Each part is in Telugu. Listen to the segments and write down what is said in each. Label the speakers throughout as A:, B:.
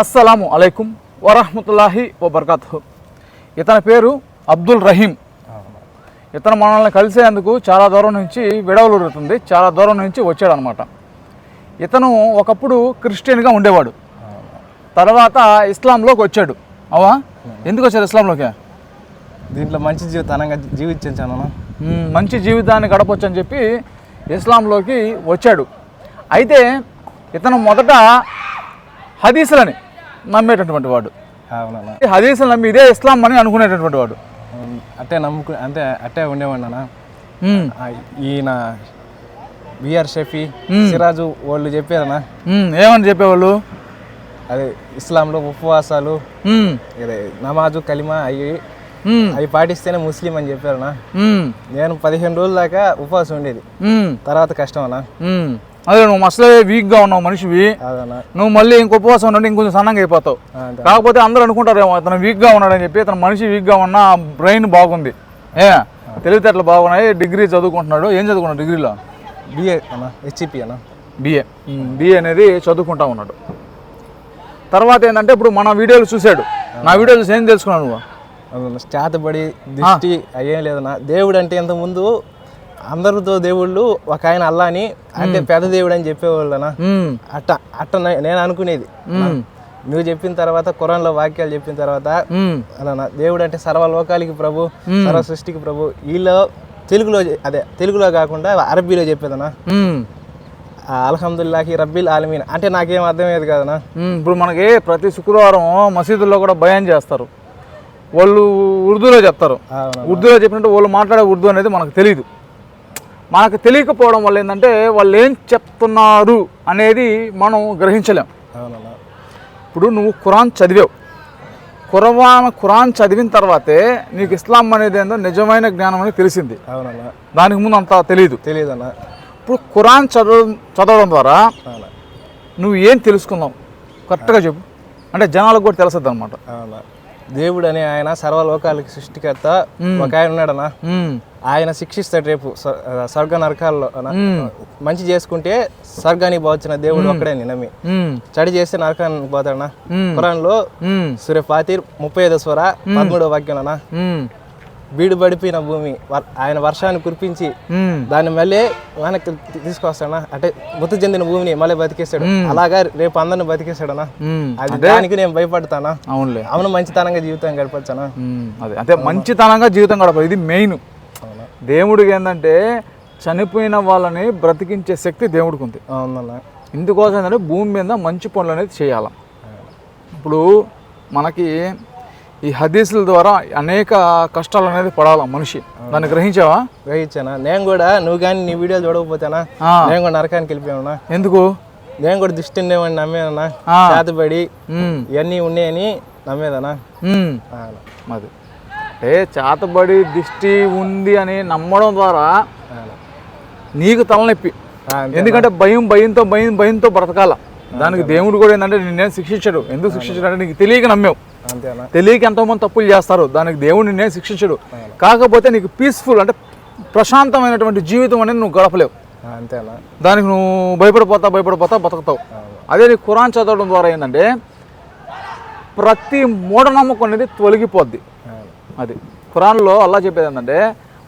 A: అస్సలాము అలైకుం వరహమతుల్లాహి వబర్కాతు ఇతని పేరు అబ్దుల్ రహీం. ఇతను మనల్ని కలిసేందుకు చాలా దూరం నుంచి విడవలురుతుంది చాలా దూరం నుంచి వచ్చాడు అనమాట ఇతను ఒకప్పుడు క్రిస్టియన్గా ఉండేవాడు. తర్వాత ఇస్లాంలోకి వచ్చాడు. అవా ఎందుకు వచ్చాడు ఇస్లాంలోకి?
B: దీంట్లో మంచి జీవితానంగా జీవించాను
A: మంచి జీవితాన్ని గడపొచ్చు అని చెప్పి ఇస్లాంలోకి వచ్చాడు. అయితే ఇతను మొదట హదీసులని నమ్మేటటువంటి వాడు. హదీసులు నమ్మి ఇదే ఇస్లాం అని అనుకునేటటువంటి వాడు.
B: అట్టే నమ్ముకు అంటే అట్టే ఉండేవాడినా
A: మ్మ్,
B: ఈయన బిఆర్ షఫీ సిరాజు వాళ్ళు చెప్పారనా
A: ఏమని చెప్పేవాళ్ళు?
B: అదే ఇస్లాంలో ఉపవాసాలు నమాజు కలిమా అవి
A: మ్మ్,
B: అవి పాటిస్తేనే ముస్లిం అని చెప్పారనా నేను పదిహేను రోజుల దాకా ఉపవాసం ఉండేది. తర్వాత కష్టం అన్నా.
A: అదే నువ్వు అసలే వీక్గా ఉన్నావు మనిషివి. నువ్వు మళ్ళీ ఇంకో ఉపవాసం ఉండండి ఇంకొంచెం సన్నంగా అయిపోతావు. కాకపోతే అందరూ అనుకుంటారేమో అతను వీక్గా ఉన్నాడని చెప్పి అతను మనిషి వీక్గా ఉన్నా బ్రెయిన్ బాగుంది. ఏ తెలివితేటలు బాగున్నాయి డిగ్రీ చదువుకుంటున్నాడు. ఏం చదువుకున్నాడు డిగ్రీలో?
B: బిఏ అన్న హెచ్ఈపి అన్న.
A: బిఏ బిఏ అనేది చదువుకుంటా ఉన్నాడు. తర్వాత ఏంటంటే ఇప్పుడు మన వీడియోలు చూశాడు. నా వీడియో చూసి ఏం తెలుసుకున్నావు నువ్వు.
B: చేతబడి దిష్టి అయ్యేం లేదన్నా దేవుడు అంటే ఇంత ముందు అందరితో దేవుళ్ళు ఒక ఆయన అల్లా అని అంటే పెద్ద దేవుడు అని చెప్పేవాళ్ళనా. అట్ట అట్ట నేను అనుకునేది. నువ్వు చెప్పిన తర్వాత ఖురాన్లో వాక్యాలు చెప్పిన తర్వాత. అలా దేవుడు అంటే సర్వలోకాలకి ప్రభు సర్వ సృష్టికి ప్రభు వీళ్ళు తెలుగులో అదే తెలుగులో కాకుండా అరబీలో చెప్పేదనా. అల్హమ్దుల్లాహి రబ్బిల్ ఆలమీన్ అంటే నాకేం అర్థమయ్యేది కదనా.
A: ఇప్పుడు మనకి ప్రతి శుక్రవారం మసీదుల్లో కూడా భయం చేస్తారు వాళ్ళు ఉర్దూలో చెప్తారు. ఉర్దూలో చెప్పినట్టు వాళ్ళు మాట్లాడే ఉర్దూ అనేది మనకు తెలియదు మనకు తెలియకపోవడం వల్ల ఏంటంటే వాళ్ళు ఏం చెప్తున్నారు అనేది మనం గ్రహించలేం. ఇప్పుడు నువ్వు ఖురాన్ చదివావు. ఖురాన్ ఖురాన్ చదివిన తర్వాతే నీకు ఇస్లాం అనేది ఏందో నిజమైన జ్ఞానం అనేది తెలిసింది. దానికి ముందు అంత తెలియదు
B: తెలియదన్నా
A: ఇప్పుడు ఖురాన్ చదవ చదవడం ద్వారా నువ్వు ఏం తెలుసుకున్నావు కరెక్ట్గా చెప్పు. అంటే జనాలకు కూడా తెలుసద్దు అనమాట
B: దేవుడు అనే ఆయన సర్వలోకాలకి సృష్టికర్త. ఒక ఆయన ఉన్నాడన్నా ఆయన శిక్షిస్తాడు రేపు స్వర్గ నరకాల్లో అన్న. మంచి చేసుకుంటే స్వర్గానికి పోవచ్చిన దేవుడు ఒక్కడే నమ్మి. చెడు చేస్తే నరకానికి పోతాడనా? ఖురాన్లో సూర్య ఫాతిర్ ముప్పై ఐదో స్వర పదమూడో వాక్యం అన్న బీడు పడిపోయిన భూమి ఆయన వర్షాన్ని కురిపించి దాన్ని మళ్ళీ వెనక్కి తీ- తీసుకొస్తాడనా? అంటే మృతి చెందిన భూమిని మళ్ళీ బతికేస్తాడు అలాగా రేపు అందరిని బతికేస్తాడనా అది దానికి నేను భయపడతానా?
A: అవునులే.
B: అవును మంచితనంగా జీవితం గడపచ్చానా?
A: అదే. అంటే మంచితనంగా జీవితం గడపాలి. ఇది మెయిన్. దేవుడికి ఏంటంటే చనిపోయిన వాళ్ళని బ్రతికించే శక్తి దేవుడికి ఉంది
B: అవునన్నా.
A: ఇందుకోసం ఏంటంటే భూమి మీద మంచి పనులు అనేది చేయాలి. ఇప్పుడు మనకి ఈ హదీసుల ద్వారా అనేక కష్టాలు అనేది పడాలి మనిషి? దాన్ని గ్రహించావా?
B: గ్రహించానా? నేను కూడా నువ్వు కానీ నీ వీడియోలు చూడకపోతేనా. నేను కూడా నరకానికి వెళ్ళిపోయావునా
A: ఎందుకు?
B: నేను కూడా దిష్టి ఉండేవాడిని. చేతబడి
A: ఉమ్,
B: ఇవన్నీ ఉన్నాయని నమ్మేదనా
A: ఉమ్, అది అంటే చేతబడి దిష్టి ఉంది అని నమ్మడం ద్వారా నీకు తలనొప్పి. ఎందుకంటే భయం భయంతో భయం భయంతో బ్రతకాల. దానికి దేవుడు కూడా ఏంటంటే నిన్నే శిక్షించడు. ఎందుకు శిక్షించడు అంటే నీకు తెలియక నమ్మావు. తెలియక ఎంతోమంది తప్పులు చేస్తారు. దానికి దేవుడు నిన్నే శిక్షించడు. కాకపోతే నీకు పీస్ఫుల్ అంటే ప్రశాంతమైనటువంటి జీవితం అనేది నువ్వు గడపలేవు.
B: అంతేనా?
A: దానికి నువ్వు భయపడిపోతా భయపడిపోతా బతుకుతావు. అదే నీ ఖురాన్ చదవడం ద్వారా ఏంటంటే ప్రతి మూఢనమ్మకం అనేది తొలగిపోద్ది. అది. ఖురాన్లో అల్లా చెప్పేది ఏంటంటే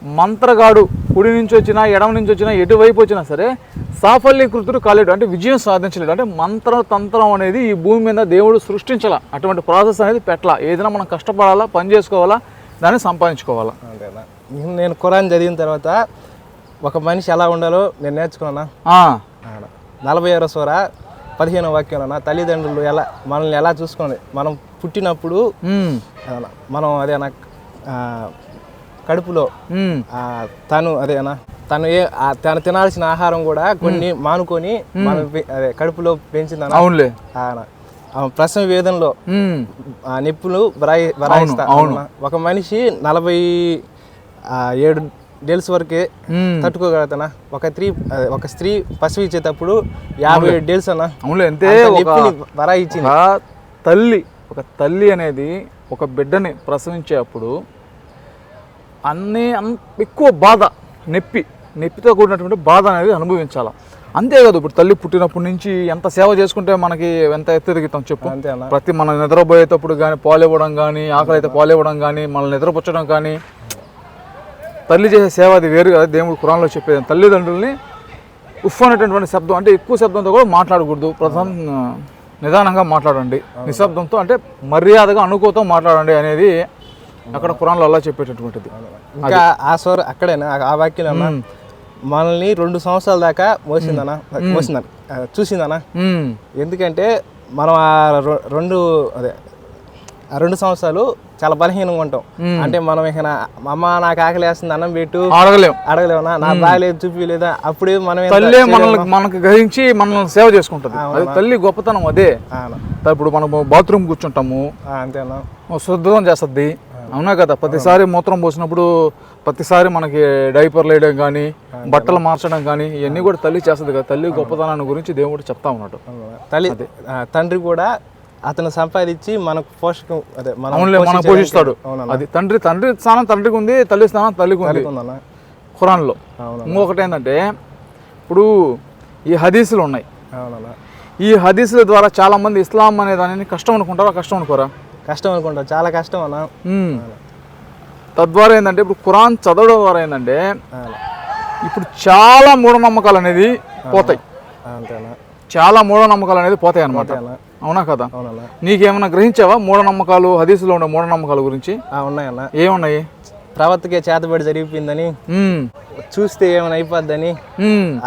A: మంత్రగాడు కుడి నుంచి వచ్చినా ఎడమ నుంచి వచ్చినా ఎటువైపు వచ్చినా సరే సాఫల్యకృతుడు కాలేడు. అంటే విజయం సాధించలేడు అంటే మంత్ర తంత్రం అనేది ఈ భూమి మీద దేవుడు సృష్టించాల. అటువంటి ప్రాసెస్ అనేది పెట్టాల. ఏదైనా మనం కష్టపడాలా పని చేసుకోవాలా దాన్ని సంపాదించుకోవాలా.
B: అంతేనా? నేను- ఖురాన్ చదివిన తర్వాత ఒక మనిషి ఎలా ఉండాలో నేను ఆడ. నలభై ఆరో స్వర పదిహేనో వాక్యంలో తల్లిదండ్రులు ఎలా మనల్ని ఎలా చూసుకోండి మనం పుట్టినప్పుడు మనం అదేనా ఆ, కడుపులో. తను అదేనా తను ఏ తను తినాల్సిన ఆహారం కూడా కొన్ని మానుకొని మనం అదే కడుపులో పెంచిందన
A: అవునులే.
B: ప్రసవ వేదంలో నిప్పులు బరాయి బరాయిస్తా. ఒక మనిషి నలభై ఏడు డేల్స్ వరకే. తట్టుకోగలుగుతానా? ఒక స్త్రీ ఒక స్త్రీ పసివి ఇచ్చేటప్పుడు యాభై ఏడు డేల్స్ అన్న.
A: అంతే
B: బరాయి ఇచ్చింది.
A: తల్లి ఒక తల్లి అనేది ఒక బిడ్డని ప్రసవించేటప్పుడు అన్నీ అన్ ఎక్కువ బాధ నొప్పి నొప్పితో కూడినటువంటి బాధ అనేది అనుభవించాలి? అంతే కదా ఇప్పుడు తల్లి పుట్టినప్పటి నుంచి ఎంత సేవ చేసుకుంటే మనకి ఎంత ఎత్తెదుగుతాం చెప్పు? ప్రతి మనం నిద్రపోయేటప్పుడు కానీ పాలు ఇవ్వడం కానీ ఆకలి అయితే పాలు ఇవ్వడం కానీ మనల్ని నిద్రపుచ్చడం కానీ తల్లి చేసే సేవ అది వేరు కదా దేవుడు కురాన్లో చెప్పేది. తల్లిదండ్రుల్ని ఉఫ్ అనేటటువంటి శబ్దం అంటే ఎక్కువ శబ్దంతో కూడా మాట్లాడకూడదు. ప్రధాన నిదానంగా మాట్లాడండి. నిశ్శబ్దంతో అంటే మర్యాదగా అనుకోతో మాట్లాడండి అనేది అక్కడ కురాన్లో అలా చెప్పేటటువంటిది
B: ఇంకా ఆ స్వర అక్కడేనా? ఆ- వాక్యం మనల్ని రెండు సంవత్సరాల దాకా మోసిందనా మోసిందన్న ఆ, చూసిందనా ఎందుకంటే మనం ఆ రెండు అదే ఆ రెండు సంవత్సరాలు చాలా బలహీనంగా ఉంటాం. అంటే మనం ఇక అమ్మ నాకు ఆకలి వేస్తుంది అన్నం పెట్టు
A: అడగలేం.
B: అడగలేమన్నా నా బాగలేదు చూపిలేదా అప్పుడే మనం
A: తల్లే మనల్ని మనకు గ్రహించి మనల్ని సేవ చేసుకుంటుంది. అది తల్లి గొప్పతనం అదే. ఇప్పుడు మనము బాత్రూమ్ కూర్చుంటాము.
B: అంతేనా?
A: శుద్ధం చేస్తుంది. అవునా కదా? ప్రతిసారి మూత్రం పోసినప్పుడు ప్రతిసారి మనకి డైపర్లు వేయడం కానీ బట్టలు మార్చడం కానీ ఇవన్నీ కూడా తల్లి చేస్తుంది కదా. తల్లి గొప్పతనాన్ని గురించి దేవుడు చెప్తా ఉన్నాడు.
B: తల్లి తండ్రి కూడా అతను సంపాదించి మనకు పోషకం అదే మనం
A: పోషిస్తాడు. అది తండ్రి తండ్రి స్థానం తండ్రికి ఉంది తల్లి స్థానం తల్లికి ఉంది. ఖురాన్లో. ఇంకొకటి ఏంటంటే ఇప్పుడు ఈ హదీసులు ఉన్నాయి. ఈ హదీసుల ద్వారా చాలా మంది ఇస్లాం అనే దానిని కష్టం అనుకుంటారా కష్టం అనుకోరా?
B: కష్టం అనుకుంటా చాలా కష్టం అన్న.
A: తద్వారా ఏంటంటే ఇప్పుడు ఖురాన్ చదవడం ద్వారా ఏంటంటే. ఇప్పుడు చాలా మూఢనమ్మకాలు అనేది పోతాయి. చాలా మూఢనమ్మకాలు అనేది పోతాయి అనమాట అవునా కదా? నీకేమైనా గ్రహించావా మూఢనమ్మకాలు హదీసులో ఉండే మూఢనమ్మకాల గురించి?
B: ఉన్నాయన్న.
A: ఏమున్నాయి?
B: ప్రవర్తకే చేతబడి జరిగిపోయిందని చూస్తే ఏమైనా అయిపోద్దని.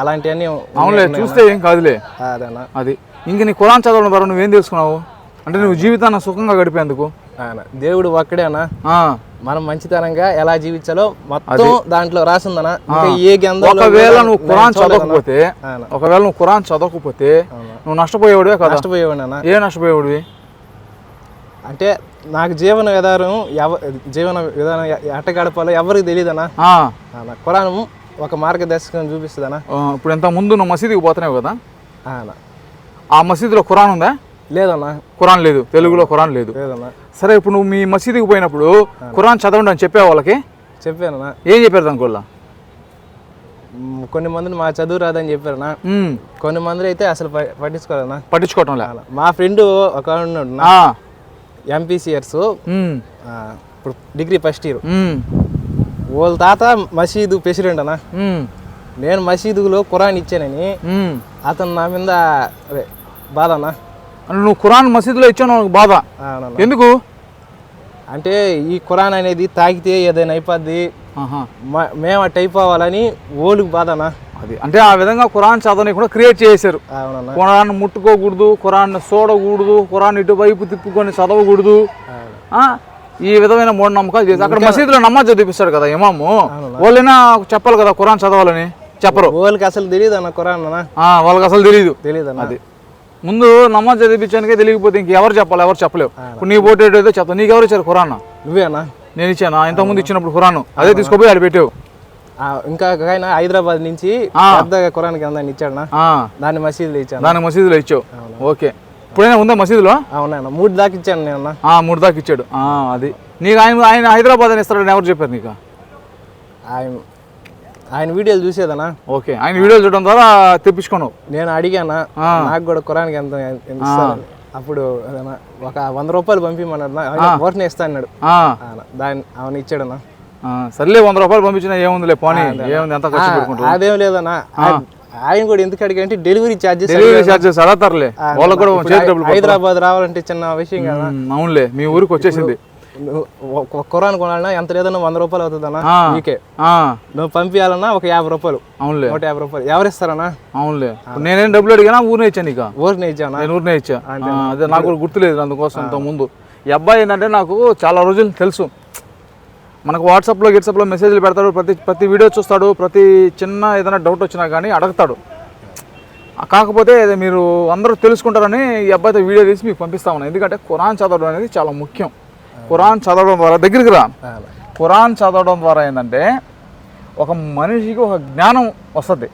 B: అలాంటివన్నీ
A: అవునులే చూస్తే ఏం కాదులే. అది. ఇంక నీ ఖురాన్ చదవడం ద్వారా నువ్వేం తెలుసుకున్నావు? అంటే నువ్వు జీవితాన్ని సుఖంగా గడిపేందుకు?
B: దేవుడు ఒక్కడేనా మనం మంచితనంగా ఎలా జీవించాలో మొత్తం దాంట్లో రాసిందనా ఏ గ్రంథంలో
A: ఒకవేళ నువ్వు
B: చూడలేదన్నా.
A: చదవకపోతే. ఒకవేళ నువ్వు ఖురాన్ చదవకపోతే నువ్వు నష్టపోయేవాడివే కదా?
B: నష్టపోయేవాడినా
A: ఏ నష్టపోయేవాడివి?
B: అంటే నాకు జీవన విధానం ఎవ జీవన విధానం ఎట్ట గడపాలో ఎవరికి తెలియదనా
A: ఆ,
B: ఖురాన్ ఒక మార్గదర్శకం చూపిస్తుందనా
A: ఇప్పుడు ఇంత ముందు నువ్వు మసీదుకి పోతున్నావు కదా? ఆ మసీదులో ఖురాన్ ఉందా?
B: లేదన్నా?
A: ఖురాన్ లేదు తెలుగులో ఖురాన్ లేదు.
B: లేదన్నా?
A: సరే ఇప్పుడు నువ్వు మీ మసీదుకి పోయినప్పుడు ఖురాన్ చదవండి అని చెప్పే వాళ్ళకి?
B: చెప్పానన్నా.
A: ఏం చెప్పారు దానికోళ్ళ
B: కొన్ని మందిని మా చదువు రాదని చెప్పారనా కొన్ని మంది అయితే అసలు ప- పట్టించుకోలేదన్నా.
A: పట్టించుకోవటం లే.
B: అలా. మా ఫ్రెండ్ ఒక
A: ఉమ్,
B: ఇప్పుడు డిగ్రీ ఫస్ట్ ఇయర్. వాళ్ళ తాత మసీదు ప్రెసిడెంట్ అన్న. నేను మసీదులో ఖురాన్ ఇచ్చానని. అతను నా మీద బాధ అన్న.
A: నువ్వు ఖురాన్ మసీదులో ఇచ్చావు నాకు బాధ. ఎందుకు?
B: అంటే ఈ ఖురాన్ అనేది తాకితే ఏదైనా అయిపోద్ది. మేము అట్ట అయిపోవాలని ఓలుకు బాధ అన్న.
A: అది అంటే ఆ విధంగా ఖురాన్ చదవని కూడా క్రియేట్ చేశారు. ఖురాన్ ముట్టుకోకూడదు ఖురాన్ చూడకూడదు ఖురాన్ ఇటువైపు తిప్పుకొని చదవకూడదు. ఈ విధమైన మూఢనమ్మకాలు చేసి అక్కడ మసీదులో నమాజ్ చదివిస్తాడు కదా ఇమాము. వాళ్ళైనా చెప్పాలి కదా ఖురాన్ చదవాలని? చెప్పరు.
B: ఓళ్ళకి అసలు తెలియదు అన్న ఖురాన్
A: వాళ్ళకి అసలు తెలియదు
B: తెలియదు
A: అది. ముందు నమాజ్ చదివించానికే తెలియకపోతే ఇంకెవరు చెప్పాలి? ఎవరు చెప్పలేవు. ఇప్పుడు నీ పోటీ ఏదో చెప్తావు నీకు ఎవరు ఇచ్చారు ఖురాన్?
B: నువ్వే అన్న?
A: నేను ఇచ్చాను? ఇంతకుముందు ఇచ్చినప్పుడు ఖురాన్. అదే తీసుకుపోయి ఆడ పెట్టావు.
B: ఆ, ఇంకా ఆయన హైదరాబాద్ నుంచి ఖురాన్ ఇచ్చాడనా?
A: ఆ,
B: దాన్ని మసీదులో ఇచ్చాను.
A: దానికి మసీదులో ఇచ్చావు. ఓకే. ఇప్పుడైనా ఉందా మసీదులో?
B: అవునన్న మూడు దాకా ఇచ్చాను నేను
A: మూడు దాకా ఇచ్చాడు. అది. నీకు ఆయన ఆయన హైదరాబాద్ అని ఇస్తాడని ఎవరు చెప్పారు నీకు?
B: ఆయన ఆయన వీడియోలు చూసేదనా?
A: ఓకే. ఆయన వీడియోలు చూడడం ద్వారా తెప్పించుకున్నావు?
B: నేను అడిగానా? నాకు కూడా ఖురాన్కి ఎంత. అప్పుడు ఒక వంద రూపాయలు పంపిమన్నాడు ఓటనే ఇస్తా అన్నాడు దాన్ని అవును ఇచ్చాడన్నా
A: ఆ, సర్లే వంద రూపాయలు పంపించినా ఏముందిలే పోనీ. ఏముంది ఎంత ఖర్చు
B: అదేం లేదన్నా. ఆయన- కూడా ఎందుకు అడిగాడంటే డెలివరీ ఛార్జెస్
A: డెలివరీ ఛార్జెస్ అడతారులే వాళ్ళకి కూడా.
B: హైదరాబాద్ రావాలంటే చిన్న విషయం కదా.
A: అవునులే మీ ఊరికి వచ్చేసింది.
B: ఖురాన్ కొనాలన్నా ఎంత లేదన్నా వంద రూపాయలు అవుతుందన్నా?
A: ఆ,
B: నువ్వు పంపించాలన్నా ఒక యాభై రూపాయలు.
A: అవునులే.
B: నూట యాభై రూపాయలు. ఎవరు ఇస్తారన్నా?
A: అవునులే. నేనేం డబ్బులు అడిగినా? ఊరినే ఇచ్చాను నీకు
B: ఊరిని ఇచ్చానా?
A: నేను ఊరినే ఇచ్చా. అదే నాకు కూడా గుర్తులేదు అందుకోసం ఇంత ముందు. ఈ అబ్బాయి ఏంటంటే నాకు చాలా రోజులు తెలుసు. మనకు వాట్సాప్లో గిట్సాప్లో మెసేజ్లు పెడతాడు. ప్రతి ప్రతి వీడియో చూస్తాడు. ప్రతి చిన్న ఏదైనా డౌట్ వచ్చినా కానీ అడుగుతాడు. కాకపోతే మీరు అందరూ తెలుసుకుంటారని ఈ అబ్బాయితో వీడియో తీసి మీకు పంపిస్తా ఉన్నాను ఎందుకంటే ఖురాన్ చదవడం అనేది చాలా ముఖ్యం. ఖురాన్ చదవడం ద్వారా దగ్గరికి రా. ఖురాన్ చదవడం ద్వారా ఏంటంటే ఒక మనిషికి ఒక జ్ఞానం వస్తుంది.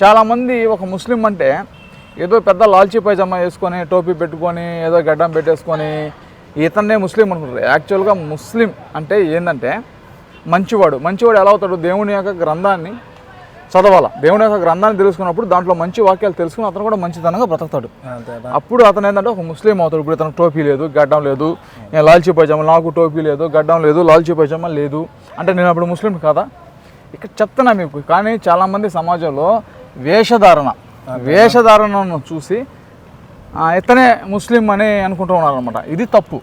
A: చాలామంది ఒక ముస్లిం అంటే ఏదో పెద్ద లాల్చీ పైజామా వేసుకొని టోపీ పెట్టుకొని ఏదో గడ్డం పెట్టేసుకొని ఇతన్నే ముస్లిం అనుకుంటారు. యాక్చువల్గా ముస్లిం అంటే ఏంటంటే మంచివాడు. మంచివాడు ఎలా అవుతాడు? దేవుని యొక్క గ్రంథాన్ని చదవాలా? దేవుని యొక్క గ్రంథాన్ని తెలుసుకున్నప్పుడు దాంట్లో మంచి వాక్యాలు తెలుసుకుని అతను కూడా మంచితనంగా బ్రతుకుతాడు. అప్పుడు అతను ఏంటంటే ఒక ముస్లిం అవుతాడు. ఇప్పుడు అతను టోపీ లేదు గడ్డం లేదు. నేను లాల్చీ పైజామా నాకు టోపీ లేదు గడ్డం లేదు లాల్చీ పైజామా లేదు. అంటే నేను అప్పుడు ముస్లిం కాదా? ఇక్కడ చెప్తున్నా మీకు. కానీ చాలామంది సమాజంలో వేషధారణ వేషధారణను చూసి ఇతనే ముస్లిం అని అనుకుంటూ ఉన్నారు అనమాట ఇది తప్పు.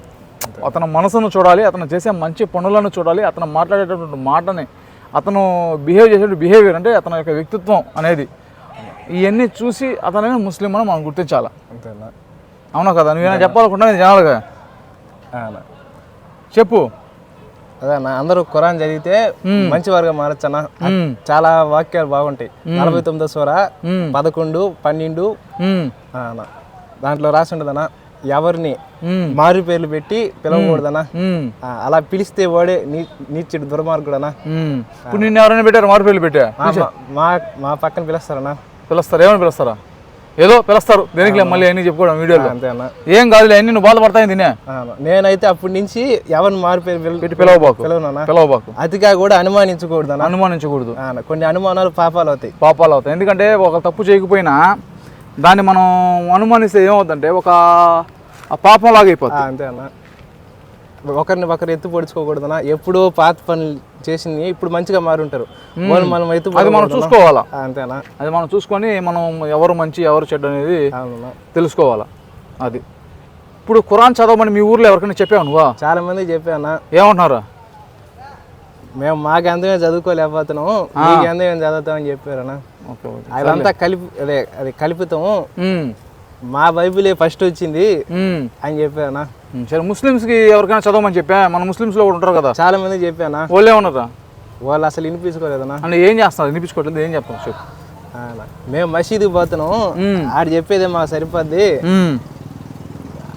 A: అతని మనసును చూడాలి అతను చేసే మంచి పనులను చూడాలి అతను మాట్లాడేటటువంటి మాటని అతను బిహేవ్ చేసే బిహేవియర్ అంటే అతని యొక్క వ్యక్తిత్వం అనేది ఇవన్నీ చూసి అతనే ముస్లిం అని మనం గుర్తించాలి?
B: అంతేనా?
A: అవునా కదా? నువ్వేనా చెప్పాలనుకుంటా నేను జనాలుగా. చెప్పు.
B: అదే అన్న అందరూ ఖురాన్ చదివితే మంచి వారుగా మారచ్చన్న
A: మ్మ్.
B: చాలా వాక్యాలు బాగుంటాయి. నలభై తొమ్మిదో
A: మ్మ్.
B: పదకొండు పన్నెండు. అన్న. దాంట్లో రాసి ఉంటుందన్న. ఎవరిని. మారు పేర్లు పెట్టి. ఆ, అలా పిలిస్తే వాడే నీచుడు దుర్మార్గుడనా.
A: ఇప్పుడు నిన్ను ఎవరైనా పెట్టారు? మార్పులు పెట్టా?
B: ఆ, మా- మా పక్కన పిలుస్తారన్నా
A: పిలుస్తారు. ఏమని పిలుస్తారా? ఏదో పిలుస్తారు. దేనికి మళ్ళీ అన్ని చెప్పుకోవడం వీడియోలో?
B: అంతే అన్న
A: ఏం కాదులే అన్ని నువ్వు బాధపడతాయి తినే.
B: నేనైతే అప్పటి నుంచి ఎవరిని మారు పేరు పిల-
A: పెట్టి పిలవబాకు. పిలవబాకు.
B: అతిగా కూడా
A: అనుమానించకూడదు.
B: అన్న. కొన్ని అనుమానాలు పాపాలు అవుతాయి.
A: పాపాలు అవుతాయి. ఎందుకంటే ఒక తప్పు చేయకపోయినా దాన్ని మనం అనుమానిస్తే ఏమవుతుందంటే ఒక ఆ, అయిపోతుంది
B: అంతే అన్న. ఒకరిని ఒకరు ఎత్తు పొడుచుకోకూడదన్నా. ఎప్పుడో పాత పనులు చేసింది ఇప్పుడు మంచిగా మారి ఉంటారు వాళ్ళు మనం ఎత్తు
A: అది మనం. చూసుకోవాలా?
B: అంతేనా
A: అది మనం చూసుకొని మనం ఎవరు మంచి ఎవరు చెడ్డ అనేది తెలుసుకోవాలా? అది. ఇప్పుడు ఖురాన్ చదవమని మీ ఊర్లో ఎవరికైనా చెప్పావు నువ్వా?
B: చాలా మంది చెప్పానా?
A: ఏమంటున్నారు?
B: మేము మాకు ఎంతమే చదువుకోలేకపోతున్నాము మీకు ఎంత మేము చదువుతామని
A: ఓకే
B: అదంతా కలిపి అదే అది కలుపుతాము. మా బైబిలే ఫస్ట్ వచ్చింది అని చెప్పానా
A: సరే ముస్లిమ్స్కి ఎవరికైనా చదవమని చెప్పా? మన ముస్లిమ్స్లో కూడా ఉంటారు కదా.
B: చాలా మంది చెప్పానా
A: వాళ్ళు ఏమన్నారా
B: వాళ్ళు అసలు వినిపించుకోలేదన్నా
A: అంటే ఏం చేస్తున్నారు? వినిపించుకోవట్లేదు ఏం చెప్తాను చెప్పు.
B: మేము మసీదుకి పోతున్నాము.
A: ఉమ్,
B: ఆడు చెప్పేదే మాకు సరిపోద్ది.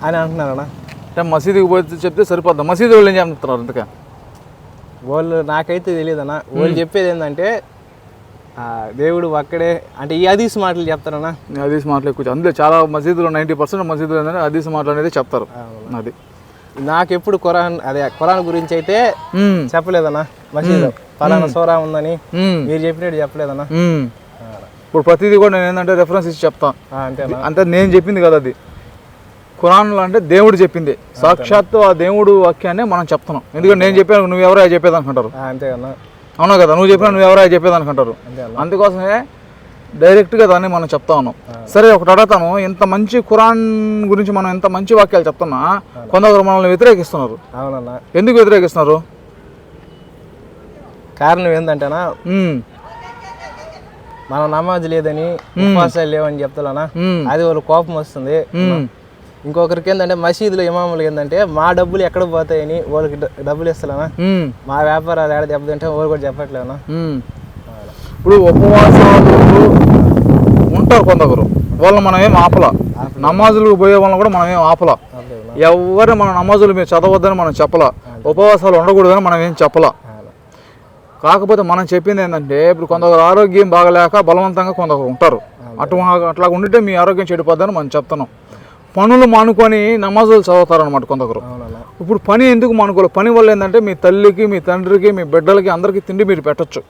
B: అని అంటున్నారన్నా
A: అంటే మసీదుకి పోతే చెప్తే సరిపోద్దా? మసీదు వాళ్ళు ఏం చెప్తున్నారు అందుకే?
B: వాళ్ళు నాకైతే తెలియదన్నా వాళ్ళు చెప్పేది ఏంటంటే ఆ, దేవుడు అక్కడే అంటే ఈ హదీస్ మాటలు చెప్తారన్నా.
A: హదీస్ మాటలు ఎక్కువ అందులో చాలా మసీదులో నైంటీ పర్సెంట్ మసీదులు ఏంటంటే హదీస్ మాటలు అనేది చెప్తారు. అది.
B: నాకెప్పుడు ఖురాన్ అదే ఖురాన్ గురించి అయితే చెప్పలేదన్నా మసీదు ఫలానా సోరా ఉందని మీరు చెప్పినట్టు చెప్పలేదన్నా.
A: ఇప్పుడు ప్రతిదీ కూడా నేను ఏంటంటే రెఫరెన్స్ ఇచ్చి చెప్తాను
B: ఆ, అంతేనా?
A: అంటే నేను చెప్పింది కదా అది. ఖురాన్లో అంటే దేవుడు చెప్పింది. సాక్షాత్తు ఆ దేవుడు వాక్యాన్ని మనం చెప్తున్నాం. ఎందుకంటే నేను చెప్పాను నువ్వు ఎవరైనా చెప్పేది అనుకుంటారు అవునా కదా? నువ్వు చెప్పినా నువ్వు ఎవరైనా చెప్పేది అనుకుంటారు అందుకోసమే డైరెక్ట్గా దాన్ని మనం చెప్తా ఉన్నాం. సరే ఒకటి అడుగుతాను. ఇంత మంచి ఖురాన్ గురించి మనం ఇంత మంచి వాక్యాలు చెప్తున్నా కొందరు మనల్ని వ్యతిరేకిస్తున్నారు.
B: అవునన్నా.
A: ఎందుకు వ్యతిరేకిస్తున్నారు?
B: కారణం ఏంటంటేనా మనం నమాజ్ లేదని ఉపవాసాలు లేవని చెప్తానా అది వాళ్ళ కోపం వస్తుంది. ఇంకొకరికి ఏంటంటే మసీదులో ఇమాములు ఏంటంటే మా డబ్బులు ఎక్కడ పోతాయని వాళ్ళకి డబ్బులు ఇస్తానా మా వ్యాపారాలు ఏడ దెబ్బతింటే వాళ్ళు కూడా చెప్పట్లేనా.
A: ఇప్పుడు ఉపవాసాలు ఉంటారు కొందరు వాళ్ళని మనం ఏం ఆపల నమాజులకు పోయే వాళ్ళని కూడా మనం ఏం ఆపల ఎవరు మన నమాజులు మీరు చదవద్దని మనం చెప్పల. ఉపవాసాలు ఉండకూడదని మనం ఏం చెప్పల. కాకపోతే మనం చెప్పింది ఏంటంటే ఇప్పుడు కొందరు ఆరోగ్యం బాగలేక బలవంతంగా కొందరు ఉంటారు. అటు అట్లా ఉండితే మీ ఆరోగ్యం చెడిపోద్దని మనం చెప్తున్నాం. పనులు మానుకొని నమాజులు చదువుతారనమాట కొందరు. ఇప్పుడు పని ఎందుకు మానుకోవాలి పని వల్ల ఏంటంటే మీ తల్లికి మీ తండ్రికి మీ బిడ్డలకి అందరికీ తిండి మీరు పెట్టొచ్చు.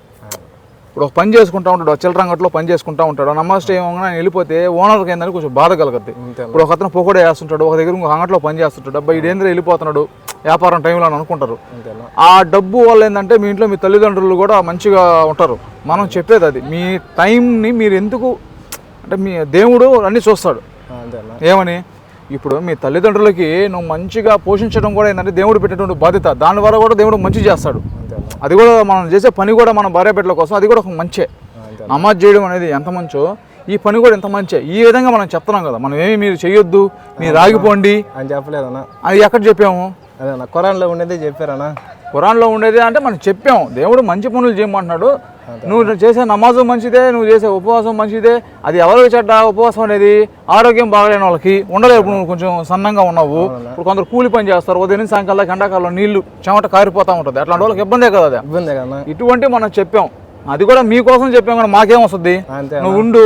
A: ఇప్పుడు ఒక పని చేసుకుంటా ఉంటాడు ఒక చిల్లర అంగట్లో పని చేసుకుంటా ఉంటాడు నమాజ్ టైం అవగానే ఆయన వెళ్ళిపోతే ఓనర్కి ఏంటంటే కొంచెం బాధ కలుగుద్ది. ఇప్పుడు ఒక అతను పొగడే వేస్తుంటాడు ఒక దగ్గర ఇంకో అంగట్లో పని చేస్తుంటాడు డబ్బా ఇదేంద్ర వెళ్ళిపోతున్నాడు వ్యాపారం టైంలో అని అనుకుంటారు. ఆ డబ్బు వల్ల ఏంటంటే మీ ఇంట్లో మీ తల్లిదండ్రులు కూడా మంచిగా ఉంటారు. మనం చెప్పేది అది మీ టైంని మీరు ఎందుకు అంటే మీ దేవుడు అన్నీ చూస్తాడు. ఏమని? ఇప్పుడు మీ తల్లిదండ్రులకి నువ్వు మంచిగా పోషించడం కూడా ఏంటంటే దేవుడు పెట్టేటువంటి బాధ్యత. దాని ద్వారా కూడా దేవుడు మంచి చేస్తాడు. అది కూడా మనం చేసే పని కూడా మన భార్య బిడ్డల కోసం అది కూడా ఒక మంచే. నమాజ్ చేయడం అనేది ఎంత మంచో ఈ పని కూడా ఎంత మంచే. ఈ విధంగా మనం చెప్తున్నాం కదా మనం ఏమి మీరు చేయొద్దు మీరు ఆగిపోండి.
B: అని చెప్పలేదన్నా?
A: అది ఎక్కడ చెప్పాము?
B: అదేనా? ఖురాన్లో ఉండేదే చెప్పారన్నా
A: ఖురాన్లో ఉండేది అంటే మనం చెప్పాం. దేవుడు మంచి పనులు చేయమంటున్నాడు. నువ్వు చేసే నమాజు మంచిదే నువ్వు చేసే ఉపవాసం మంచిదే. అది ఎవరికి చెడ్డ ఉపవాసం అనేది ఆరోగ్యం బాగలేని వాళ్ళకి ఉండలేరు ఇప్పుడు నువ్వు కొంచెం సన్నంగా ఉన్నావు. ఇప్పుడు కొందరు కూలి పని చేస్తారు. ఉదయం నుంచి సాయంకాలం ఎండాకాలంలో నీళ్ళు చెమట కారిపోతా ఉంటుంది. అట్లాంటి వాళ్ళకి ఇబ్బందే కదా అది.
B: ఇబ్బందే కదన్నా
A: ఇటువంటి మనం చెప్పాం. అది కూడా మీకోసం చెప్పాం కూడా మాకేం వస్తుంది? నువ్వు ఉండు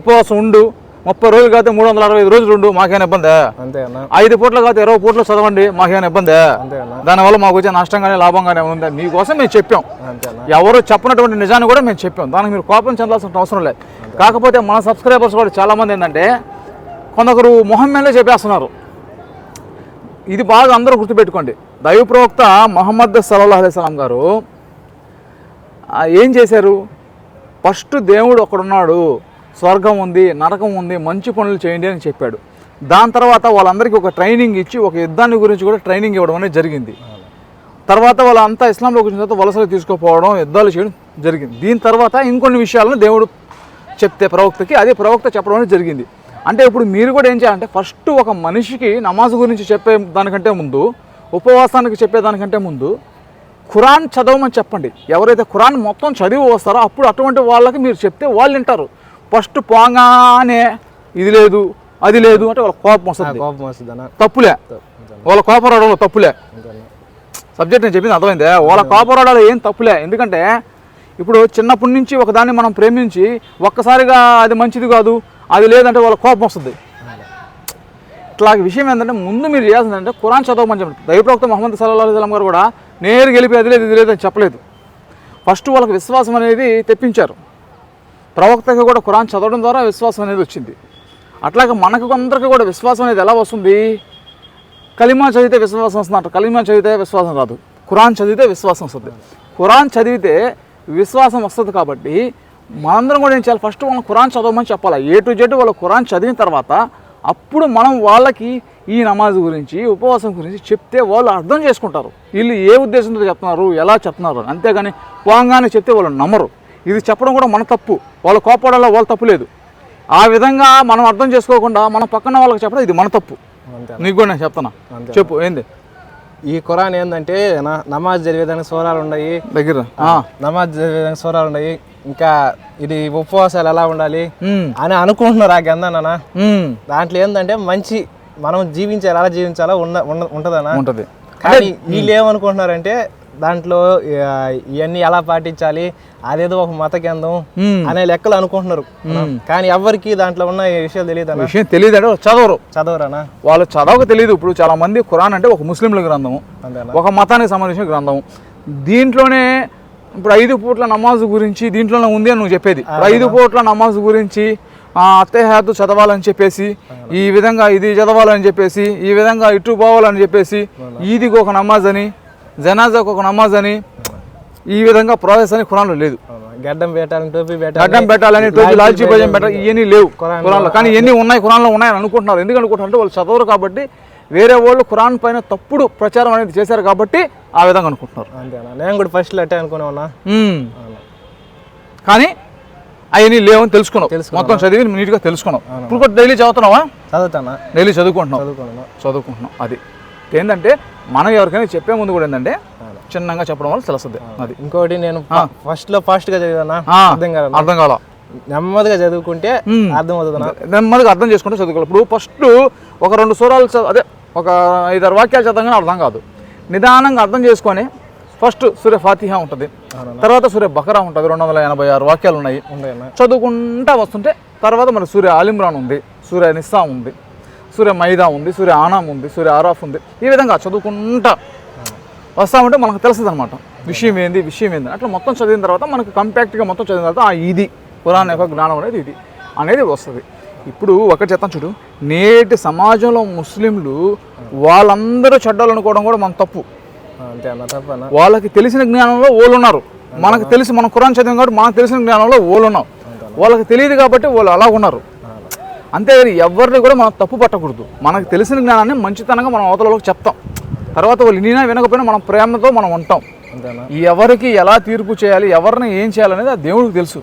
A: ఉపవాసం ఉండు. ముప్పై రోజులు కాకపోతే మూడు వందల అరవై ఐదు రోజులు ఉండు మాకేమైనా ఇబ్బంది? ఐదు పూట్ల కాకపోతే ఇరవై పూట్లు చదవండి మాకేమైనా ఇబ్బంది? దానివల్ల మాకు వచ్చే నష్టంగానే లాభంగానే ఉంది మీకోసం మేము చెప్పాం. ఎవరు చెప్పనటువంటి నిజాన్ని కూడా మేము చెప్పాం. దానికి మీరు కోపం చెందాల్సిన అవసరం లేదు. కాకపోతే మన సబ్స్క్రైబర్స్ కూడా చాలామంది ఏంటంటే కొందరు మొహం మీదే చెప్పేస్తున్నారు. ఇది బాగా అందరూ గుర్తుపెట్టుకోండి. దైవ ప్రవక్త మొహమ్మద్ సల్లాహ్ అలైస్లాం గారు ఏం చేశారు? ఫస్ట్ దేవుడు ఒకడున్నాడు. స్వర్గం ఉంది నరకం ఉంది మంచి పనులు చేయండి అని చెప్పాడు. దాని తర్వాత వాళ్ళందరికీ ఒక ట్రైనింగ్ ఇచ్చి ఒక యుద్ధాన్ని గురించి కూడా ట్రైనింగ్ ఇవ్వడం అనేది జరిగింది. తర్వాత వాళ్ళంతా ఇస్లాంలోకి వచ్చిన తర్వాత వలసలు తీసుకుపోవడం యుద్ధాలు చేయడం జరిగింది. దీని తర్వాత ఇంకొన్ని విషయాలను దేవుడు చెప్తే ప్రవక్తకి అదే ప్రవక్త చెప్పడం అనేది జరిగింది. అంటే ఇప్పుడు మీరు కూడా ఏం చేయాలంటే ఫస్ట్ ఒక మనిషికి నమాజ్ గురించి చెప్పే దానికంటే ముందు ఉపవాసానికి చెప్పేదానికంటే ముందు ఖురాన్ చదవమని చెప్పండి. ఎవరైతే ఖురాన్ మొత్తం చదివి వస్తారో అప్పుడు అటువంటి వాళ్ళకి మీరు చెప్తే వాళ్ళు వింటారు. ఫస్ట్ పోగానే ఇది లేదు అది లేదు అంటే వాళ్ళ కోపం వస్తుంది.
B: కోపం వస్తుంది
A: తప్పులే. వాళ్ళ కోపం రావడంలో తప్పులే. సబ్జెక్ట్ నేను చెప్పింది అర్థమైందే? వాళ్ళ కాపరాడాలు ఏం తప్పులే? ఎందుకంటే ఇప్పుడు చిన్నప్పటి నుంచి ఒకదాన్ని మనం ప్రేమించి ఒక్కసారిగా అది మంచిది కాదు అది లేదంటే వాళ్ళ కోపం వస్తుంది. ఇట్లా విషయం ఏంటంటే ముందు మీరు చేయాల్సిందంటే ఖురాన్ చదవమని చెప్పండి. దైవప్రవక్త మొహమ్మద్ సల్లాహ్ అలైహి గారు కూడా నేరు గెలిపి అది లేదు ఇది లేదు అని చెప్పలేదు. ఫస్ట్ వాళ్ళకి విశ్వాసం అనేది తెప్పించారు. ప్రవక్తకి కూడా ఖురాన్ చదవడం ద్వారా విశ్వాసం అనేది వచ్చింది. అట్లాగే మనకు అందరికీ కూడా విశ్వాసం అనేది ఎలా వస్తుంది? కలిమా చదివితే విశ్వాసం వస్తుంది కలిమా చదివితే విశ్వాసం రాదు. ఖురాన్ చదివితే విశ్వాసం వస్తుంది. ఖురాన్ చదివితే విశ్వాసం వస్తుంది కాబట్టి మనందరం కూడా ఏం చేయాలి? ఫస్ట్ మనం ఖురాన్ చదవమని చెప్పాలి. ఏ టు జెడ్ వాళ్ళు ఖురాన్ చదివిన తర్వాత అప్పుడు మనం వాళ్ళకి ఈ నమాజ్ గురించి ఉపవాసం గురించి చెప్తే వాళ్ళు అర్థం చేసుకుంటారు. వీళ్ళు ఏ ఉద్దేశంతో చెప్తున్నారు? ఎలా చెప్తున్నారు? అంతేగాని పోంగానే చెప్తే వాళ్ళు నమ్మరు. ఇది చెప్పడం కూడా మన తప్పు. వాళ్ళు కోపడాలో వాళ్ళ తప్పు లేదు. ఆ విధంగా మనం అర్థం చేసుకోకుండా మన పక్కన వాళ్ళకి చెప్పడం ఇది మన తప్పు. నీకు కూడా నేను చెప్తాను. చెప్పు ఏంది?
B: ఈ ఖురాన్ ఏంటంటే నమాజ్ చదివేదానికి సూరాలు ఉన్నాయి.
A: దగ్గర ఆ.
B: నమాజ్ చదివేదానికి సూరాలు ఉన్నాయి. ఇంకా ఇది ఉపవాసాలు ఎలా ఉండాలి. అని అనుకుంటున్నారు ఆ గంధన. దాంట్లో ఏంటంటే మంచి మనం జీవించాలి ఎలా జీవించాలో ఉన్న ఉన్న- ఉంటదనా?
A: ఉంటది.
B: కానీ వీళ్ళు ఏమనుకుంటున్నారంటే దాంట్లో ఇవన్నీ ఎలా పాటించాలి అదేదో ఒక మత కేంద్రం. అనే లెక్కలు అనుకుంటున్నారు. కానీ ఎవరికి దాంట్లో ఉన్న ఈ విషయాలు తెలియదనా
A: విషయం తెలియదు అంటే చదవరు.
B: చదవరానా?
A: వాళ్ళు చదవక తెలియదు ఇప్పుడు చాలా మంది ఖురాన్ అంటే ఒక ముస్లింల గ్రంథము ఒక మతానికి సంబంధించిన గ్రంథం దీంట్లోనే ఇప్పుడు ఐదు పూట్ల నమాజ్ గురించి దీంట్లోనే ఉంది అని నువ్వు చెప్పేది. ఐదు పూట్ల నమాజ్ గురించి అత్తేహాతు చదవాలని చెప్పేసి ఈ విధంగా ఇది చదవాలని చెప్పేసి ఈ విధంగా ఇటు పోవాలని చెప్పేసి ఈదికి ఒక నమాజ్ అని జనాజాకు ఒక నమాజ్ అని ఈ విధంగా ప్రాసెస్ అని ఖురాన్లో లేదు.
B: గడ్డం పెట్టాలని టోపీ
A: గడ్డం పెట్టాలని టోపీ లాల్చి భోజనం పెట్టాలి. ఇవన్నీ లేవు
B: ఖురాన్లో.
A: ఖురాన్లో. కానీ ఇవన్నీ ఉన్నాయి ఖురాన్లో ఉన్నాయని అనుకుంటున్నారు. ఎందుకు అనుకుంటున్నారు అంటే వాళ్ళు చదవరు కాబట్టి వేరే వాళ్ళు ఖురాన్ పైన తప్పుడు ప్రచారం అనేది చేశారు కాబట్టి ఆ విధంగా అనుకుంటున్నారు.
B: అంతేనా నేను కూడా ఫస్ట్ అట్టే అనుకునేవన్నా
A: మ్మ్. కానీ అవన్నీ లేవని తెలుసుకున్నావు. మొత్తం చదివి నీట్గా తెలుసుకున్నావు. ఇప్పుడు కూడా డైలీ చదువుతున్నావా?
B: చదువుతానా
A: డైలీ చదువుకుంటున్నావు.
B: చదువుకున్నాను.
A: చదువుకుంటున్నాం అది. ఏంటంటే మనం ఎవరికైనా చెప్పే ముందు కూడా ఏంటంటే చిన్నగా చెప్పడం వల్ల తెలుస్తుంది. అది.
B: ఇంకోటి నేను ఫస్ట్లో ఫాస్ట్గా చదివానా అర్థం కాదు
A: అర్థం కాల.
B: నెమ్మదిగా చదువుకుంటే. అర్థం అవుతుందా
A: నెమ్మదిగా అర్థం చేసుకుంటే చదువుకోవాలి. ఇప్పుడు ఫస్ట్ ఒక రెండు సూరాలు అదే ఒక ఐదారు వాక్యాలు చదవగానే అర్థం కాదు. నిదానంగా అర్థం చేసుకొని ఫస్ట్ సూర్య ఫాతిహా ఉంటుంది. తర్వాత సూర్య బకరా ఉంటుంది. రెండు వందల ఎనభై ఆరు వాక్యాలు ఉన్నాయి. చదువుకుంటా వస్తుంటే తర్వాత మన సూర్య ఆలిమ్రాన్ ఉంది. సూర్య నిస్సా ఉంది. సూర్య మైదా ఉంది సూర్య ఆనాం ఉంది సూర్య ఆరాఫ్ ఉంది. ఈ విధంగా చదువుకుంటా వస్తా ఉంటే మనకు తెలుస్తుంది అనమాట విషయం ఏంది విషయం ఏంది అట్లా మొత్తం చదివిన తర్వాత మనకు కంపాక్ట్గా మొత్తం చదివిన తర్వాత ఆ ఇది పురాణ యొక్క జ్ఞానం అనేది ఇది అనేది వస్తుంది. ఇప్పుడు ఒకటి చెప్తాను చూడు నేటి సమాజంలో ముస్లింలు వాళ్ళందరూ చెడ్డలు అనుకోవడం కూడా మన తప్పు. వాళ్ళకి తెలిసిన జ్ఞానంలో వాళ్ళు ఉన్నారు మనకు తెలిసి మనం ఖురాన్ చదివాం కాబట్టి మనకు తెలిసిన జ్ఞానంలో వాళ్ళు ఉన్నాం వాళ్ళకి తెలియదు కాబట్టి వాళ్ళు అలా ఉన్నారు. అంతేగాని ఎవరిని కూడా మనం తప్పు పట్టకూడదు. మనకు తెలిసిన జ్ఞానాన్ని మంచితనంగా మనం అవతలకు చెప్తాం. తర్వాత వాళ్ళు వినినా వినకపోయినా మనం ప్రేమతో మనం ఉంటాం. ఎవరికి ఎలా తీర్పు చేయాలి ఎవరిని ఏం చేయాలనేది ఆ దేవుడికి తెలుసు.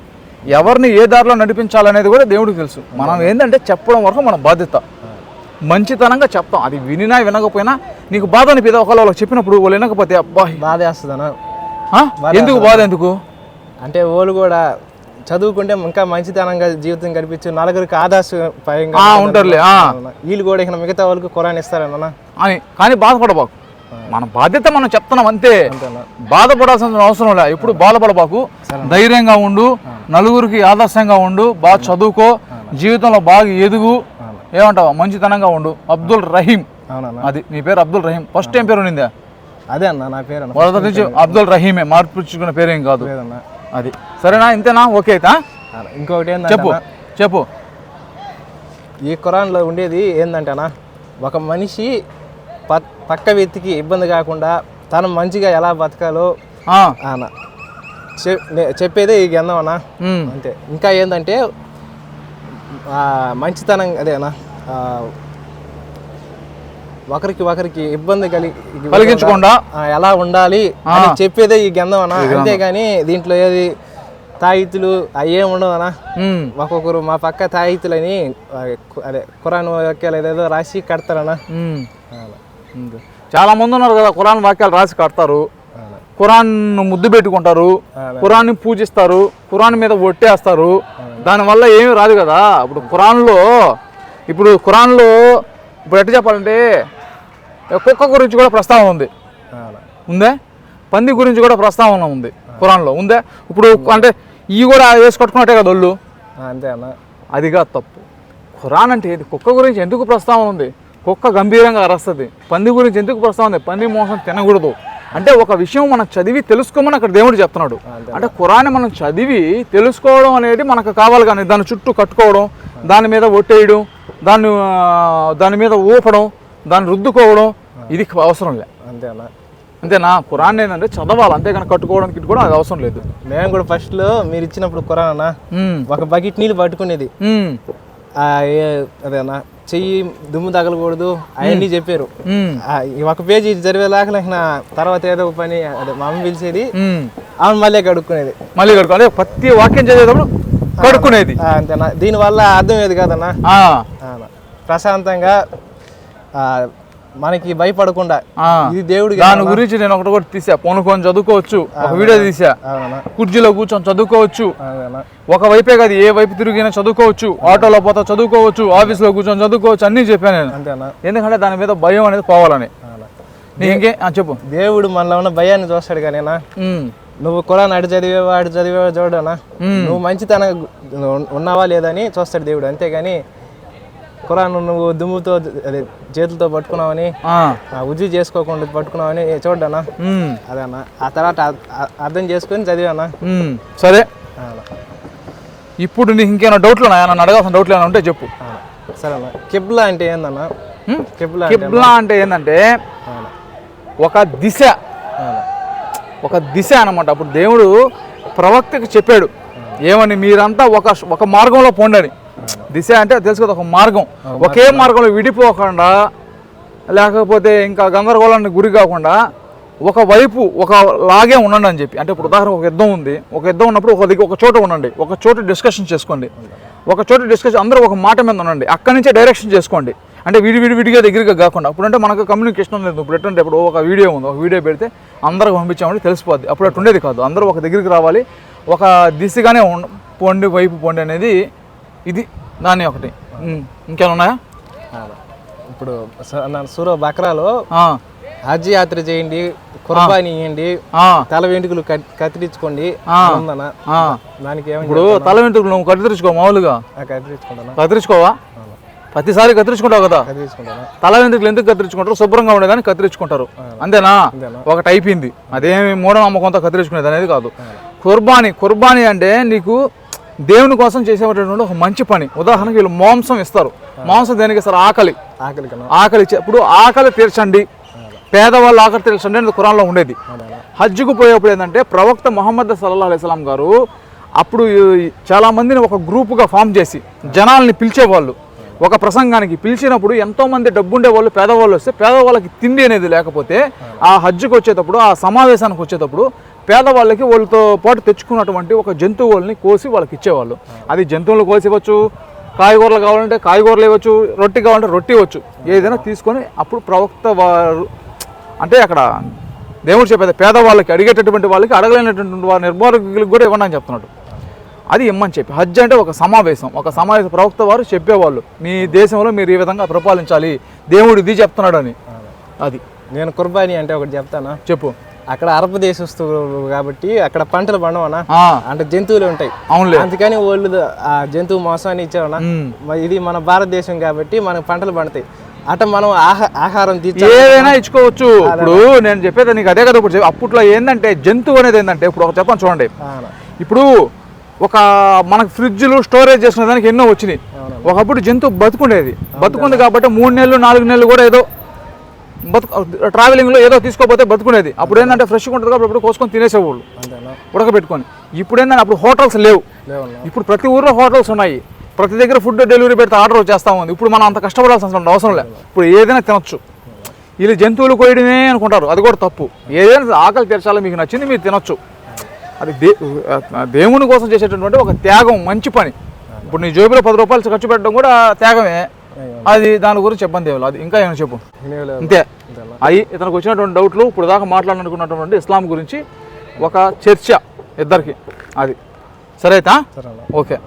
A: ఎవరిని ఏ దారిలో నడిపించాలనేది కూడా దేవుడికి తెలుసు. మనం ఏంటంటే చెప్పడం వరకు మన బాధ్యత. మంచితనంగా చెప్తాం. అది వినినా వినకపోయినా నీకు బాధ అనిపిదా? ఒకవేళ వాళ్ళకి చెప్పినప్పుడు వాళ్ళు వినకపోతే అబ్బా.
B: బాధ వేస్తుందనా?
A: ఎందుకు బాధ ఎందుకు?
B: అంటే వాళ్ళు కూడా చదువుకుంటే ఇంకా మంచితనంగా జీవితం కనిపించు నలుగురికి ఆదర్శప్రాయంగా
A: ఆ, ఉంటారులే.
B: వీళ్ళు కూడా ఇక మిగతా వాళ్ళకి ఖురాన్ ఇస్తారన్నా
A: అని కానీ బాధపడబాకు. మన బాధ్యత మనం చెప్తున్నాం అంతే. బాధపడాల్సిన అవసరం లే. ఇప్పుడు బాధపడబాకు. ధైర్యంగా ఉండు నలుగురికి ఆదర్శంగా ఉండు బాగా చదువుకో జీవితంలో బాగా ఎదుగు. ఏమంటావా? మంచితనంగా ఉండు. అబ్దుల్ రహీం.
B: అవునన్నా
A: అది నీ పేరు అబ్దుల్ రహీం. ఫస్ట్ టైం పేరు ఉండిందా?
B: అదే అన్న నా పేరు
A: అబ్దుల్ రహీమే. మార్పుచ్చుకున్న పేరేం కాదు. అది. సరేనా? ఇంతేనా? ఓకే అయితే
B: ఇంకొకటి
A: చెప్పు
B: ఏంటంటే
A: చెప్పు.
B: ఈ ఖురాన్లో ఉండేది ఏంటంటేనా ఒక మనిషి ప పక్క వ్యక్తికి ఇబ్బంది కాకుండా తను మంచిగా ఎలా బతకాలో అన్న. చెప్పేదే ఈ గ్రంథం అన్న. అంతే. ఇంకా ఏంటంటే మంచితనం అదేనా ఒకరికి ఒకరికి ఇబ్బంది కలిగి
A: కలిగించకుండా
B: ఎలా ఉండాలి అని చెప్పేదే ఈ గ్రంథం అన్న. అంతేగాని దీంట్లో ఏది తాయితులు ఉండవు అన్న. ఒక్కొక్కరు మా పక్క తాయితులని అదే ఖురాన్ వాక్యాలు ఏదేదో రాసి.
A: ఉంది. చాలా మంది ఉన్నారు కదా ఖురాన్ వాక్యాలు రాసి కడతారు. ఖురాన్ ముద్దు పెట్టుకుంటారు. ఖురాన్ని పూజిస్తారు. ఖురాన్ మీద ఒట్టేస్తారు. దానివల్ల ఏమీ రాదు కదా. ఇప్పుడు ఖురాన్లో ఇప్పుడు ఖురాన్లో ఇప్పుడు ఎట్లా చెప్పాలంటే కుక్క గురించి కూడా ప్రస్తావన ఉంది. ఉందే? పంది గురించి కూడా ప్రస్తావన ఉంది ఖురాన్లో ఉందే? ఇప్పుడు అంటే ఇవి కూడా వేసి కట్టుకున్నట్టే కదా ఒళ్ళు?
B: అంతే అన్న.
A: అదిగా తప్పు. ఖురాన్ అంటే ఏంటి కుక్క గురించి ఎందుకు ప్రస్తావన ఉంది? కుక్క గంభీరంగా అరస్తుంది. పంది గురించి ఎందుకు ప్రస్తావన ఉంది? పంది మోసం తినకూడదు. అంటే ఒక విషయం మనం చదివి తెలుసుకోమని అక్కడ దేవుడు చెప్తున్నాడు. అంటే ఖురాన్ని మనం చదివి తెలుసుకోవడం అనేది మనకు కావాలి కానీ దాని చుట్టూ కట్టుకోవడం దాని మీద ఒట్టేయడం దాన్ని దాని మీద ఊపడం దాన్ని రుద్దుకోవడం ఇది అవసరం లే.
B: అంతే అన్న
A: అంతేనా? ఖురాన్ ఏంటంటే చదవాలి అంతేగాని కట్టుకోవడానికి ఇది కూడా అది అవసరం లేదు.
B: మేము కూడా ఫస్ట్లో మీరు ఇచ్చినప్పుడు ఖురాన్ అన్న
A: ఉమ్,
B: ఒక బకెట్ నీళ్ళు పట్టుకునేది. అదేనా? చెయ్యి దుమ్ము తగలకూడదు అవన్నీ చెప్పారు. ఒక పేజీ చదివేలాగా నాకు నా తర్వాత ఏదో పని అదే మా అమ్మ పిలిచేది. ఆమె మళ్ళీ కడుక్కునేది.
A: మళ్ళీ కడుకో అదే ప్రతి వాక్యం చదివేటప్పుడు కడుక్కునేది.
B: అంతేనా? దీనివల్ల అర్థం ఏది కాదన్నా? ప్రశాంతంగా మనకి భయపడకుండా. ఇది దేవుడికి
A: దాని గురించి నేను ఒకటి కూడా తీసా. పొనుకొని చదువుకోవచ్చు. ఒక వీడియో తీసా. కుర్చీలో కూర్చొని చదువుకోవచ్చు. ఒక వైపే కాదు ఏ వైపు తిరిగినా చదువుకోవచ్చు. ఆటోలో పోతా చదువుకోవచ్చు. ఆఫీస్లో కూర్చొని చదువుకోవచ్చు. అన్నీ చెప్పాను నేను.
B: అంతేనా?
A: ఎందుకంటే దాని మీద భయం అనేది పోవాలని.
B: అవునా.
A: నీ ఇంకే ఆ, చెప్పు.
B: దేవుడు మనలో ఉన్న భయాన్ని చూస్తాడు
A: ఉమ్,
B: నువ్వు కురాన్ అటు చదివేవా అటు చదివేవా చూడనా? నువ్వు మంచితన ఉన్నావా లేదని చూస్తాడు దేవుడు. అంతేగాని కురాన్ నువ్వు దుమ్ముతో అదే చేతులతో పట్టుకున్నావని ఉజ్జు చేసుకోకుండా పట్టుకున్నావని చూడనా
A: ఉమ్,
B: అదన్నా ఆ తర్వాత అర్థం చేసుకొని చదివానా.
A: సరే. ఇప్పుడు నీకు ఇంకేమైనా డౌట్లు ఉన్నాయా నన్ను అడగాల్సిన డౌట్లు ఏమైనా ఉంటే చెప్పు.
B: సరే అన్న. కిబ్లా అంటే ఏందన్నా? కిబ్లా అంటే
A: కిబ్లా అంటే ఏంటంటే. ఒక దిశ. ఒక దిశ అన్నమాట. అప్పుడు దేవుడు ప్రవక్తకి చెప్పాడు. ఏమని? మీరంతా ఒక ఒక మార్గంలో పొండని దిశ అంటే తెలుసు కదా ఒక మార్గం. ఒకే మార్గంలో విడిపోకుండా లేకపోతే ఇంకా గందరగోళానికి గురి కాకుండా ఒక వైపు ఒక లాగే ఉండండి అని చెప్పి. అంటే ఇప్పుడు ఉదాహరణ ఒక యుద్ధం ఉంది. ఒక యుద్ధం ఉన్నప్పుడు ఒక దగ్గర ఒక చోట ఉండండి. ఒక చోట డిస్కషన్ చేసుకోండి. ఒక చోట డిస్కషన్ అందరూ ఒక మాట మీద ఉండండి. అక్కడి నుంచే డైరెక్షన్ చేసుకోండి. అంటే విడి విడి విడిగా దగ్గరగా కాకుండా. అప్పుడంటే మనకు కమ్యూనికేషన్ లేదు. ఇప్పుడు ఎట్లంటే ఇప్పుడు ఒక వీడియో ఉంది. ఒక వీడియో పెడితే అందరికి పంపించామంటే తెలిసిపోద్ది. అప్పుడు అటు ఉండేది కాదు. అందరూ ఒక దగ్గరికి రావాలి. ఒక దిశగానే ఉండ పొండి వైపు పొండి అనేది ఇది. దాని ఒకటి. ఇంకేమైనా ఉన్నాయా.
B: ఇప్పుడు సూరో బక్రాలో హజ్ యాత్ర చేయండి కుర్బానీ ఇవ్వండి తల వెంట్రుకలు కత్తిరించుకోండి. దానికి
A: ఇప్పుడు తల వెంట్రుకలు నువ్వు కత్తిరించుకో మామూలుగా. కత్తిరించుకోవా? ప్రతిసారి కత్తిరించుకుంటావు కదా? తల వెంట్రుకలు ఎందుకు కత్తిరించుకుంటారు? శుభ్రంగా ఉండేదాన్ని కత్తిరించుకుంటారు. అంతేనా?
B: అంతేనా.
A: ఒకటి అయిపోయింది. అదేమి మూఢనమ్మకంతో కత్తిరించుకునేది అనేది కాదు. కుర్బానీ కుర్బానీ అంటే నీకు దేవుని కోసం చేసేటటువంటి ఒక మంచి పని. ఉదాహరణకి వీళ్ళు మాంసం ఇస్తారు. మాంసం దేనికి ఇస్తారు? ఆకలి.
B: ఆకలి
A: ఆకలి ఇప్పుడు ఆకలి తీర్చండి. పేదవాళ్ళు ఆకలి తీర్చండి అనేది ఖురాన్లో ఉండేది. హజ్జుకు పోయేప్పుడు ఏంటంటే ప్రవక్త మొహమ్మద్ సల్లాహ్ అలైస్లాం గారు అప్పుడు ఈ చాలా మందిని ఒక గ్రూపుగా ఫామ్ చేసి జనాల్ని పిలిచేవాళ్ళు. ఒక ప్రసంగానికి పిలిచినప్పుడు ఎంతోమంది డబ్బుండే వాళ్ళు పేదవాళ్ళు వస్తే పేదవాళ్ళకి తిండి అనేది లేకపోతే ఆ హజ్జుకు వచ్చేటప్పుడు ఆ సమావేశానికి వచ్చేటప్పుడు పేదవాళ్ళకి వాళ్ళతో పాటు తెచ్చుకున్నటువంటి ఒక జంతువుల్ని కోసి వాళ్ళకి ఇచ్చేవాళ్ళు. అది జంతువులు కోసి ఇవ్వచ్చు కాయగూరలు కావాలంటే కాయగూరలు ఇవ్వచ్చు రొట్టి కావాలంటే రొట్టె ఇవ్వచ్చు. ఏదైనా తీసుకొని అప్పుడు ప్రవక్త వారు అంటే అక్కడ దేవుడు చెప్పేది పేదవాళ్ళకి అడిగేటటువంటి వాళ్ళకి అడగలేనటువంటి వారి నిర్భారకులకు కూడా ఇవ్వండి అని చెప్తున్నాడు. అది ఇమ్మని చెప్పి. హజ్ అంటే ఒక సమావేశం. ఒక సమావేశ ప్రవక్త వారు చెప్పేవాళ్ళు. మీ దేశంలో మీరు ఈ విధంగా పరిపాలించాలి. దేవుడు ఇది చెప్తున్నాడు అని అది.
B: నేను కుర్బానీ అంటే ఒకటి చెప్తానా?
A: చెప్పు.
B: అక్కడ అరబ్ దేశస్తులు కాబట్టి అక్కడ పంటలు పండవనా? అంటే జంతువులు ఉంటాయి.
A: అవునులే.
B: అందుకని వాళ్ళు ఆ జంతువు మోసాన్ని ఇచ్చావనా? ఇది మన భారతదేశం కాబట్టి మనకు పంటలు పండుతాయి. అట మనం ఆహా ఆహారం
A: ఏదైనా ఇచ్చుకోవచ్చు. ఇప్పుడు నేను చెప్పేది నీకు అదే కదా ఇప్పుడు అప్పట్లో ఏంటంటే జంతువు అనేది ఏంటంటే ఇప్పుడు ఒక చెప్పని చూడండి. ఇప్పుడు ఒక మనకు ఫ్రిడ్జ్లు స్టోరేజ్ చేసుకునే దానికి ఎన్నో వచ్చినాయి. ఒకప్పుడు జంతువు బతుకుండేది. బతుకుంది కాబట్టి మూడు నెలలు నాలుగు నెలలు కూడా ఏదో బతుకు ట్రావెలింగ్లో ఏదో తీసుకోపోతే బతుకునేది అప్పుడు ఏంటంటే ఫ్రెష్గా ఉంటుంది కాబట్టి అప్పుడు కోసుకొని తినేసేవాళ్ళు. ఉడకబెట్టుకొని. ఇప్పుడు ఏంటంటే అప్పుడు హోటల్స్ లేవు. ఇప్పుడు ప్రతి ఊర్లో హోటల్స్ ఉన్నాయి. ప్రతి దగ్గర ఫుడ్ డెలివరీ పెడితే ఆర్డర్ వచ్చేస్తా ఉంది. ఇప్పుడు మనం అంత కష్టపడాల్సిన అవసరం లేదు. ఇప్పుడు ఏదైనా తినొచ్చు. వీళ్ళు జంతువులు కోయడమే అనుకుంటారు. అది కూడా తప్పు. ఏదైనా ఆకలి తీర్చాలో మీకు నచ్చింది మీరు తినొచ్చు. అది దే దేవుని కోసం చేసేటటువంటి ఒక త్యాగం మంచి పని. ఇప్పుడు నీ జేబులో పది రూపాయలు ఖర్చు పెట్టడం కూడా త్యాగమే. అది దాని గురించి చెప్పండి దేవులు. అది ఇంకా ఏమైనా చెప్పు? అంతే అవి ఇతనికి వచ్చినటువంటి డౌట్లు ఇప్పుడు దాకా మాట్లాడాలనుకున్నటువంటి ఇస్లాం గురించి ఒక చర్చ ఇద్దరికి. అది. సరే అయితే. ఓకే.